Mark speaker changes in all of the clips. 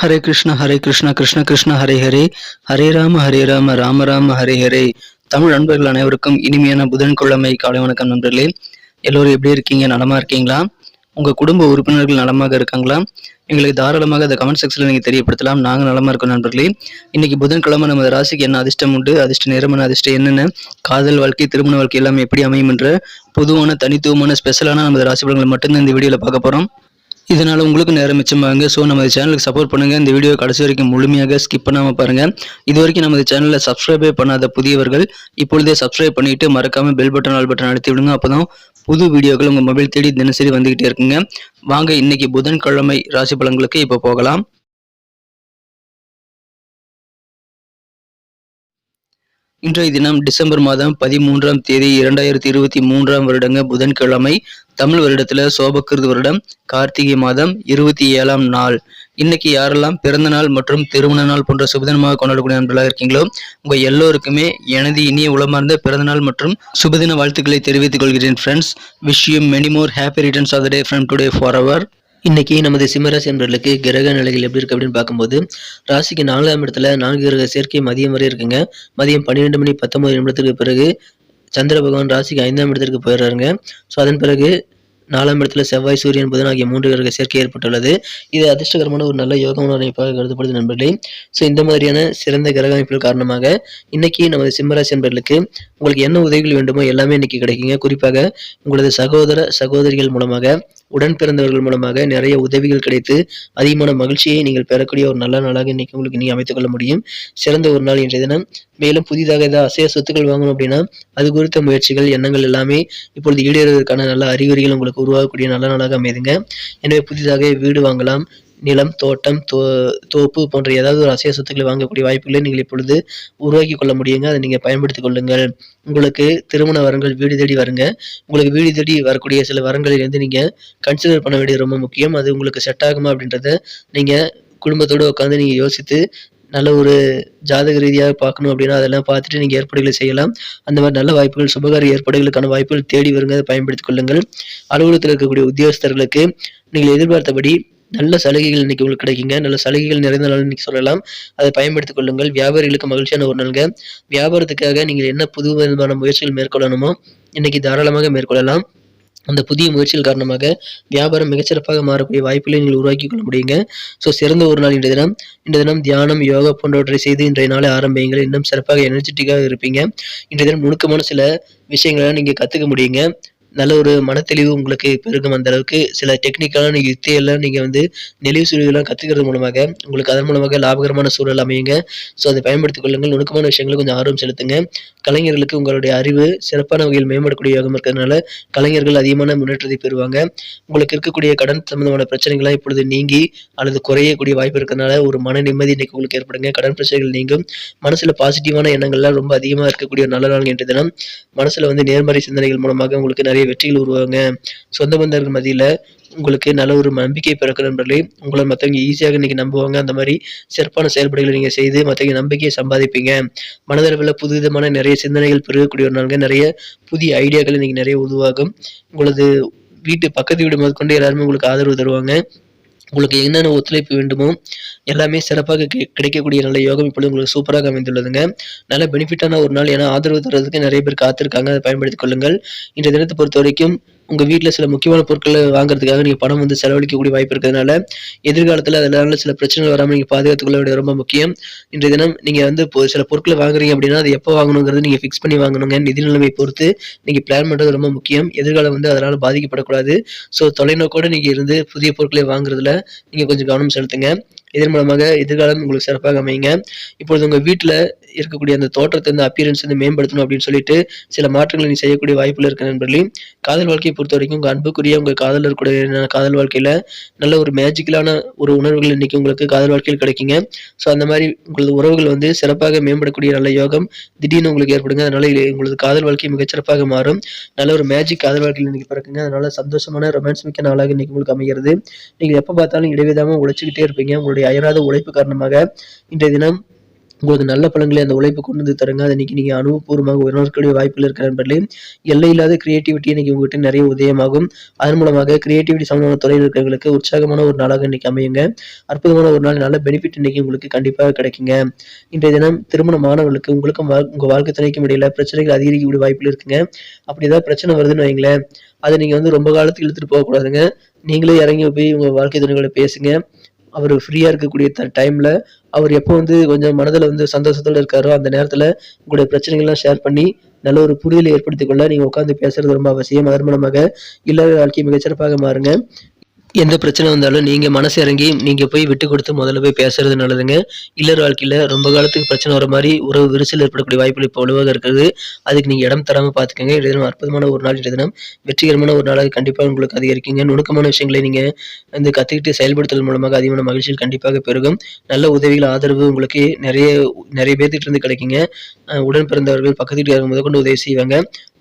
Speaker 1: ஹரே கிருஷ்ண ஹரே கிருஷ்ண கிருஷ்ண கிருஷ்ண ஹரே ஹரே ஹரே ராம ஹரே ராம ராம ராம ஹரே ஹரே தமிழ் நண்பர்கள் அனைவருக்கும் இனிமையான புதன்கிழமை காலை வணக்கம் நண்பர்களே. எல்லோரும் எப்படி இருக்கீங்க? நலமா இருக்கீங்களா? உங்க குடும்ப உறுப்பினர்கள் நலமாக இருக்காங்களா? எங்களுக்கு தாராளமாக அந்த கமெண்ட் செக்ஷன்ல நீங்க தெரியப்படுத்தலாம். நாங்க நலமா இருக்கோம் நண்பர்களே. இன்னைக்கு புதன்கிழமை நம்ம ராசிக்கு என்ன அதிர்ஷ்டம் உண்டு? அதிர்ஷ்ட நேரமான அதிர்ஷ்டம் என்னென்ன? காதல் வாழ்க்கை திருமண வாழ்க்கை எல்லாமே எப்படி அமையும் என்ற பொதுவான தனித்துவமான ஸ்பெஷலான நமது ராசி பலன்களை மட்டும்தான் இந்த வீடியோல பார்க்க போறோம். இதனால் உங்களுக்கு நேரம் மிச்சமாகுங்க ஸோ நம்ம சேனலுக்கு சப்போர்ட் பண்ணுங்கள் இந்த வீடியோ கடைசி வரைக்கும் முழுமையாக ஸ்கிப் பண்ணாமல் பாருங்கள் இது வரைக்கும் நமது சேனலில் சப்ஸ்கிரைபே பண்ணாத புதியவர்கள் இப்பொழுதே சப்ஸ்கிரைப் பண்ணிட்டு மறக்காமல் பெல் பட்டன் ஆல் பட்டன் அழுத்தி விடுங்க. அப்பதான் புது வீடியோக்கள் உங்கள் மொபைல் தேடி தினசரி வந்துக்கிட்டே இருக்குங்க. வாங்க இன்னைக்கு புதன்கிழமை ராசி பலன்களுக்கு இப்போ போகலாம். இன்றைய தினம் டிசம்பர் மாதம் பதிமூன்றாம் தேதி இரண்டாயிரத்தி இருபத்தி மூன்றாம் வருடங்க புதன்கிழமை தமிழ் வருடத்துல சோபக்கிருது வருடம் கார்த்திகை மாதம் இருபத்தி ஏழாம் நாள். இன்னைக்கு யாரெல்லாம் பிறந்த நாள் மற்றும் திருமண நாள் போன்ற சுபதினமாக கொண்டாடக்கூடிய நண்பர்களாக இருக்கீங்களோ உங்க எல்லோருக்குமே எனது இனிய உளமார்ந்த பிறந்த நாள் மற்றும் சுபதின வாழ்த்துக்களை தெரிவித்துக் கொள்கிறேன் friends wish you many more happy returns of the day from today for our இன்னைக்கு நமது சிம்மராசி என்பர்களுக்கு கிரக நிலைகள் எப்படி இருக்கு அப்படின்னு பார்க்கும்போது ராசிக்கு நாலாம் இடத்துல நான்கு கிரக சேர்க்கை மதியம் வரை இருக்குங்க. மதியம் பன்னிரெண்டு மணி பத்தொன்பது நிமிடத்துக்கு பிறகு சந்திர பகவான் ராசிக்கு ஐந்தாம் இடத்திற்கு போயிடுறாருங்க. ஸோ அதன் பிறகு நாலாம் இடத்துல செவ்வாய் சூரியன் புதன் ஆகிய மூன்று கிரக சேர்க்கை ஏற்பட்டுள்ளது. இது அதிர்ஷ்டகரமான ஒரு நல்ல யோகமான அமைப்பாக கருதப்படுது நண்பர்களே. ஸோ இந்த மாதிரியான சிறந்த கிரக அமைப்புகள் காரணமாக இன்னைக்கு நமது சிம்மராசி நண்பர்களுக்கு உங்களுக்கு என்ன உதவிகள் வேண்டுமோ எல்லாமே இன்னைக்கு கிடைக்குங்க. குறிப்பாக உங்களது சகோதர சகோதரிகள் மூலமாக உடன் பிறந்தவர்கள் மூலமாக நிறைய உதவிகள் கிடைத்து அதிகமான மகிழ்ச்சியை நீங்கள் பெறக்கூடிய ஒரு நல்ல நாளாக இன்னைக்கு உங்களுக்கு நீங்கள் அமைத்துக் கொள்ள முடியும். சிறந்த ஒரு நாள் இன்றைய தினம். மேலும் புதிதாக ஏதாவது அசைய சொத்துக்கள் வாங்கணும் அப்படின்னா அது குறித்த முயற்சிகள் எண்ணங்கள் எல்லாமே இப்பொழுது ஈடேறுவதற்கான நல்ல அறிகுறிகள் உங்களுக்கு உருவாகக்கூடிய நல்ல நாளாக அமைதுங்க. எனவே புதிதாக வீடு வாங்கலாம். நிலம் தோட்டம் தோ தோப்பு போன்ற ஏதாவது ஒரு அசைய சொத்துக்களை வாங்கக்கூடிய வாய்ப்புகளை நீங்கள் இப்பொழுது உருவாக்கி கொள்ள முடியுங்க. அதை நீங்கள் பயன்படுத்திக் கொள்ளுங்கள். உங்களுக்கு திருமண வரங்கள் வீடு தேடி வருங்க. உங்களுக்கு வீடு தேடி வரக்கூடிய சில வரங்களிலிருந்து நீங்கள் கன்சிடர் பண்ண வேண்டியது ரொம்ப முக்கியம். அது உங்களுக்கு செட் ஆகுமா அப்படின்றத நீங்கள் குடும்பத்தோடு உட்காந்து நீங்கள் யோசித்து நல்ல ஒரு ஜாதக ரீதியாக பார்க்கணும் அப்படின்னா அதெல்லாம் பார்த்துட்டு நீங்கள் ஏற்பாடுகளை செய்யலாம். அந்த மாதிரி நல்ல வாய்ப்புகள் சுபகார ஏற்பாடுகளுக்கான வாய்ப்புகள் தேடி வருங்க. அதை பயன்படுத்திக் கொள்ளுங்கள். அலுவலகத்தில் இருக்கக்கூடிய உத்தியோகஸ்தர்களுக்கு நீங்கள் எதிர்பார்த்தபடி நல்ல சலுகைகள் இன்னைக்கு உங்களுக்கு கிடைக்குங்க. நல்ல சலுகைகள் நிறைந்த நாள் இன்னைக்கு சொல்லலாம். அதை பயன்படுத்திக் கொள்ளுங்கள். வியாபாரிகளுக்கு மகிழ்ச்சியான ஒரு நாளுங்க. வியாபாரத்துக்காக நீங்கள் என்ன புது விதமான முயற்சிகள் மேற்கொள்ளணுமோ இன்னைக்கு தாராளமாக மேற்கொள்ளலாம். அந்த புதிய முயற்சிகள் காரணமாக வியாபாரம் மிகச்சிறப்பாக மாறக்கூடிய வாய்ப்புகளை நீங்கள் உருவாக்கி கொள்ள முடியுங்க. ஸோ சிறந்த ஒரு நாள் இன்றைய தினம். இன்றைய தினம் தியானம் யோகா போன்றவற்றை செய்து இன்றைய நாளை ஆரம்பியுங்கள். இன்னும் சிறப்பாக எனர்ஜெட்டிக்காக இருப்பீங்க. இன்றைய தினம் நுணுக்கமான சில விஷயங்களை நீங்கள் கற்றுக்க முடியுங்க. நல்ல ஒரு மனத்தெளிவு உங்களுக்கு பெருகும் அந்த அளவுக்கு. சில டெக்னிக்கலான யுக்தியெல்லாம் நீங்கள் வந்து நெளிவு சுழிவுலாம் கற்றுக்கிறது மூலமாக உங்களுக்கு அதன் மூலமாக லாபகரமான சூழல் அமையுங்க. ஸோ அதை பயன்படுத்திக் கொள்ளுங்கள். நுணுக்கமான விஷயங்களை கொஞ்சம் ஆர்வம் செலுத்துங்க. கலைஞர்களுக்கு உங்களுடைய அறிவு சிறப்பான வகையில் மேம்படக்கூடிய யோகம் இருக்கிறதுனால கலைஞர்கள் அதிகமான முன்னேற்றத்தை பெறுவாங்க. உங்களுக்கு இருக்கக்கூடிய கடன் சம்பந்தமான பிரச்சனைகள்லாம் இப்பொழுது நீங்கி அல்லது குறையக்கூடிய வாய்ப்பு இருக்கிறதுனால ஒரு மன நிம்மதி இன்னைக்கு உங்களுக்கு ஏற்படுங்க. கடன் பிரச்சனைகள் நீங்கும். மனசில் பாசிட்டிவான எண்ணங்கள்லாம் ரொம்ப அதிகமாக இருக்கக்கூடிய நல்ல நாள் என்ற தினம். மனசில் வந்து நேர்மறை சிந்தனைகள் மூலமாக உங்களுக்கு நிறைய வெற்றிகள் உருவாங்க சொந்த பந்தர்கள் மத்தியில் உங்களுக்கு நல்ல ஒரு நம்பிக்கை பிறக்கிற நண்பர்களே உங்களை மற்றவங்க ஈஸியாக இன்றைக்கி நம்புவாங்க. அந்த மாதிரி சிறப்பான செயல்பாடுகளை நீங்கள் செய்து மற்றவங்க நம்பிக்கையை சம்பாதிப்பீங்க. மனதளவில் புதுவிதமான நிறைய சிந்தனைகள் பெருகக்கூடிய ஒரு நாளுங்க. நிறைய புதிய ஐடியாக்கள் இன்றைக்கி நிறைய உருவாகும். உங்களது வீட்டு பக்கத்து வீடு முதற்கொண்டு எல்லாருமே உங்களுக்கு ஆதரவு தருவாங்க. உங்களுக்கு என்னென்ன ஒத்துழைப்பு வேண்டுமோ எல்லாமே சிறப்பாக கிடைக்கக்கூடிய நல்ல யோகம் இப்பொழுது உங்களுக்கு சூப்பராக அமைந்துள்ளதுங்க. நல்ல பெனிஃபிட்டான ஒரு நாள் ஏன்னா ஆதரவு தர்றதுக்கு நிறைய பேர் காத்திருக்காங்க. அதை பயன்படுத்திக் கொள்ளுங்கள். இன்றைய தினத்தை பொறுத்த வரைக்கும் உங்கள் வீட்டில் சில முக்கியமான பொருட்களை வாங்குறதுக்காக நீங்கள் பணம் வந்து செலவழிக்கக்கூடிய வாய்ப்பு இருக்கிறதுனால எதிர்காலத்தில் அதனால சில பிரச்சனைகள் வராமல் நீங்கள் பாதுகாத்துக்கொள்ள ரொம்ப முக்கியம். இன்றைய தினம் நீங்கள் வந்து இப்போ சில பொருட்களை வாங்குறீங்க அப்படின்னா அது எப்போ வாங்கணுங்கிறது நீங்கள் ஃபிக்ஸ் பண்ணி வாங்கணுங்க. நிதி நிலைமை பொறுத்து நீங்கள் பிளான் பண்ணுறது ரொம்ப முக்கியம். எதிர்காலம் வந்து அதனால் பாதிக்கப்படக்கூடாது. ஸோ தொலைநோக்கோடு நீங்கள் இருந்து புதிய பொருட்களை வாங்குறதுல நீங்கள் கொஞ்சம் கவனம் செலுத்துங்க. இதன் மூலமாக எதிர்காலம் உங்களுக்கு சிறப்பாக அமையுங்க. இப்பொழுது உங்கள் வீட்டில் இருக்கக்கூடிய அந்த தோற்றத்தை அந்த அப்பியரன்ஸ் வந்து மேம்படுத்தணும் அப்படின்னு சொல்லிட்டு சில மாற்றங்களை நீ செய்யக்கூடிய வாய்ப்புகள் இருக்க நண்பர்களே. காதல் வாழ்க்கை பொறுத்த வரைக்கும் உங்கள் அன்புக்குரிய உங்கள் காதலர் கூட காதல் வாழ்க்கையில் நல்ல ஒரு மேஜிக்கலான ஒரு உணர்வுகள் இன்றைக்கி உங்களுக்கு காதல் வாழ்க்கையில் கிடைக்குங்க. ஸோ அந்த மாதிரி உங்களது உறவுகள் வந்து சிறப்பாக மேம்படக்கூடிய நல்ல யோகம் திடீர்னு உங்களுக்கு ஏற்படுங்க. அதனால் உங்களது காதல் வாழ்க்கை மிகச்சிறப்பாக மாறும். நல்ல ஒரு மேஜிக் காதல் வாழ்க்கையில் இன்றைக்கி பிறக்குங்க. அதனால் சந்தோஷமான ரொமான்ஸ் மிக்க நாளாக இன்றைக்கி உங்களுக்கு அமைகிறது. நீங்கள் எப்போ பார்த்தாலும் இடைவிதமாக உழைச்சிக்கிட்டே இருப்பீங்க. உங்களுடைய அயராத உழைப்பு காரணமாக இன்றைய தினம் உங்களுக்கு நல்ல பழங்களை அந்த உழைப்பு கொண்டு வந்து தருங்க. அதை இன்னைக்கு நீங்கள் அனுபவபூர்வமாக உணரக்கூடிய வாய்ப்பில் இருக்கிற நண்பர்களே எல்லை இல்லாத கிரியேட்டிவிட்டி இன்னைக்கு உங்ககிட்ட நிறைய உதயமாகும். அதன் மூலமாக கிரியேட்டிவிட்டி சம்பந்தமான துறையில் இருக்கிறவங்களுக்கு உற்சாகமான ஒரு நாளாக இன்னைக்கு அமையுங்க. அற்புதமான ஒரு நாள் நல்ல பெனிஃபிட் இன்னைக்கு உங்களுக்கு கண்டிப்பாக கிடைக்குங்க. இன்றைய தினம் திருமண மாணவர்களுக்கு உங்களுக்கும் உங்கள் வாழ்க்கை துணைக்கும் இடையில பிரச்சனைகள் அதிகரிக்கக்கூடிய வாய்ப்புகள் இருக்குங்க. அப்படி ஏதாவது பிரச்சனை வருதுன்னு வைங்களேன் அதை நீங்கள் வந்து ரொம்ப காலத்துக்கு இழுத்துட்டு போகக்கூடாதுங்க. நீங்களே இறங்கி போய் உங்கள் வாழ்க்கை துணைகளை பேசுங்க. அவர் ஃப்ரீயாக இருக்கக்கூடிய த டைமில் அவர் எப்போ வந்து கொஞ்சம் மனதில் வந்து சந்தோஷத்தோட இருக்காரோ அந்த நேரத்தில் உங்களுடைய பிரச்சனைகள்லாம் ஷேர் பண்ணி நல்ல ஒரு புரிதலை ஏற்படுத்திக் கொள்ள நீங்கள் உட்காந்து பேசுறது ரொம்ப அவசியம். அதன் மூலமாக இல்லற வாழ்க்கையை மிகச்சிறப்பாக மாறுங்க. எந்த பிரச்சனை வந்தாலும் நீங்கள் மனசு இறங்கி நீங்கள் போய் விட்டு கொடுத்து முதல்ல போய் பேசுறது நல்லதுங்க. இல்லற வாழ்க்கையில் ரொம்ப காலத்துக்கு பிரச்சனை வர மாதிரி உறவு விரிசல் ஏற்படக்கூடிய வாய்ப்புகள் இப்போ வலுவாக இருக்குது. அதுக்கு நீங்கள் இடம் தராமல் பார்த்துக்கோங்க இன்றைய தினம் அற்புதமான ஒரு நாள் இன்றைய தினம். வெற்றிகரமான ஒரு நாளாக கண்டிப்பாக உங்களுக்கு அதிகரிக்குங்க. நுணுக்கமான விஷயங்களை நீங்கள் வந்து கற்றுக்கிட்டு செயல்படுத்துதல் மூலமாக அதிகமான மகிழ்ச்சியில் கண்டிப்பாக பெருகும். நல்ல உதவிகள் ஆதரவு உங்களுக்கு நிறைய நிறைய பேர்த்துட்டு இருந்து கிடைக்குங்க. உடன் பிறந்தவர்கள் பக்கத்து வீட்டுக்காரங்க முதற்கொண்டு உதவி செய்வாங்க.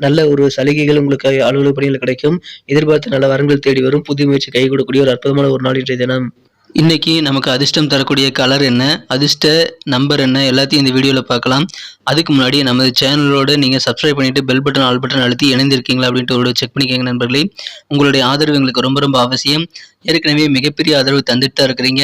Speaker 1: நல்ல ஒரு சலுகைகள் உங்களுக்கு அலுவலக பணிகள் கிடைக்கும். எதிர்பார்த்த நல்ல வரங்கள் தேடி வரும். புது முயற்சி கை கொடுக்கக்கூடிய ஒரு அற்புதமான ஒரு நாள் இன்றைய தினம். இன்னைக்கு நமக்கு அதிர்ஷ்டம் தரக்கூடிய கலர் என்ன அதிர்ஷ்ட நம்பர் என்ன எல்லாத்தையும் இந்த வீடியோவில் பார்க்கலாம். அதுக்கு முன்னாடி நமது சேனலோடு நீங்கள் சப்ஸ்கிரைப் பண்ணிவிட்டு பெல் பட்டன் ஆல் பட்டன் அழுத்தி இணைந்திருக்கீங்களா அப்படின்ட்டு ஒரு செக் பண்ணிக்கோங்க நண்பர்களே. உங்களுடைய ஆதரவு எங்களுக்கு ரொம்ப ரொம்ப அவசியம். ஏற்கனவே மிகப்பெரிய ஆதரவு தந்துட்டு தான் இருக்கிறீங்க.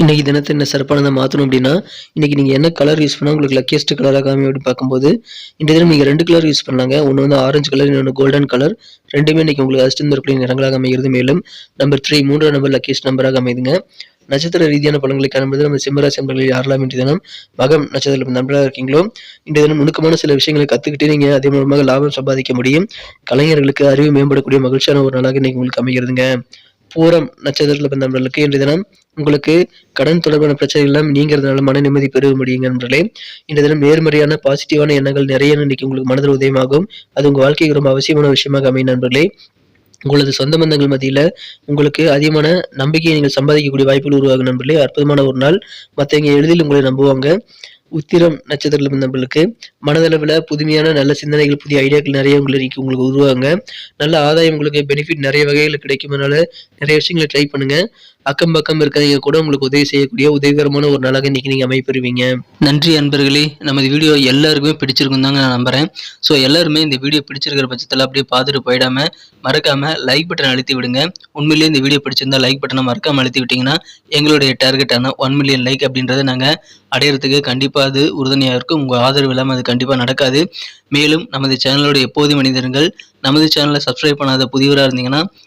Speaker 1: இன்றைக்கி தினத்தை என்ன சிறப்பானதை மாற்றணும் அப்படின்னா இன்றைக்கி நீங்கள் என்ன கலர் யூஸ் பண்ணால் உங்களுக்கு லக்கியஸ்ட் கலராக காமி அப்படின்னு பார்க்கும்போது இந்த தினம் நீங்கள் ரெண்டு கலர் யூஸ் பண்ணாங்க ஒன்று வந்து ஆரஞ்சு கலர் இன்னொன்று கோல்டன் கலர் ரெண்டுமே இன்றைக்கி உங்களுக்கு அதிர்ஷ்டம் தரக்கூடிய நிறங்களாக அமைகிறது. மேலும் நம்பர் த்ரீ மூன்றாம் நம்பர் லக்கியஸ்ட் நம்பராக அமைதுங்க. நட்சத்திர ரீதியான பலன்களை காணும்போது நம்ம சிம்மராசி நம்பர்களில் யாரெல்லாம் இன்றைய தினம் மகம் நட்சத்திரம் நம்பராக இருக்கீங்களோ இன்றைய தினம் நுணுக்கமான சில விஷயங்களை கற்றுக்கிட்டு நீங்கள் அதே மூலமாக லாபம் சம்பாதிக்க முடியும். கலைஞர்களுக்கு அறிவு மேம்படக்கூடிய மகிழ்ச்சியான ஒரு நாளாக இன்னைக்கு உங்களுக்கு அமைகிறதுங்க. பூரம் நட்சத்திரத்தில் பிறந்த நண்பர்களுக்கு இன்றைய தினம் உங்களுக்கு கடன் தொடர்பான பிரச்சனைகள் எல்லாம் நீங்கிறதுனால மன நிம்மதி பெருக முடியுங்க நண்பர்களே. இந்த தினம் நேர்மறையான பாசிட்டிவான எண்ணங்கள் நிறைய இன்னைக்கு உங்களுக்கு மனதில் உதயமாகும். அது உங்கள் வாழ்க்கைக்கு ரொம்ப அவசியமான விஷயமாக அமையும் நண்பர்களே. உங்களது சொந்த பந்தங்கள் மத்தியில் உங்களுக்கு அதிகமான நம்பிக்கையை நீங்கள் சம்பாதிக்கக்கூடிய வாய்ப்புகள் உருவாகும் நண்பர்களே. அற்புதமான ஒரு நாள். மற்றவங்க எளிதில் உங்களை நம்புவாங்க. உத்திரம் நட்சத்திரத்தில் பிறந்த மனதளவில் புதுமையான நல்ல சிந்தனைகள் புதிய ஐடியாக்கள் நிறைய உங்களுக்கு உங்களுக்கு உருவாங்க. நல்ல ஆதாயம் உங்களுக்கு பெனிஃபிட் நிறைய வகையில் கிடைக்கும் அதனால நிறைய விஷயங்களை ட்ரை பண்ணுங்க. அக்கம் பக்கம் இருக்கிறவங்க கூட உங்களுக்கு உதவி செய்யக்கூடிய உதவிகரமான ஒரு நாளாக இன்னைக்கு நீங்க அமைப்பெறுவீங்க. நன்றி அன்பர்களே. நமது வீடியோ எல்லாருக்குமே பிடிச்சிருக்கும் தாங்க நான் நம்புறேன். ஸோ எல்லாருமே இந்த வீடியோ பிடிச்சிருக்கிற பட்சத்தில் அப்படியே பார்த்துட்டு போயிடாம மறக்காம லைக் பட்டன் அழுத்தி விடுங்க. உண்மையிலேயே இந்த வீடியோ பிடிச்சிருந்தா லைக் பட்டனை மறக்காம அழுத்தி விட்டீங்கன்னா எங்களுடைய டார்கெட்டான ஒன் மில்லியன் லைக் அப்படின்றத நாங்கள் அடையிறதுக்கு கண்டிப்பாக அது உறுதுணையாக இருக்கும். உங்கள் ஆதரவு இல்லாமல் அது கண்டிப்பாக நடக்காது. மேலும் நமது சேனலோட எப்போதும் மனிதர்கள் நமது சேனலை சப்ஸ்கிரைப் பண்ணாத புதியவராக இருந்தீங்கன்னா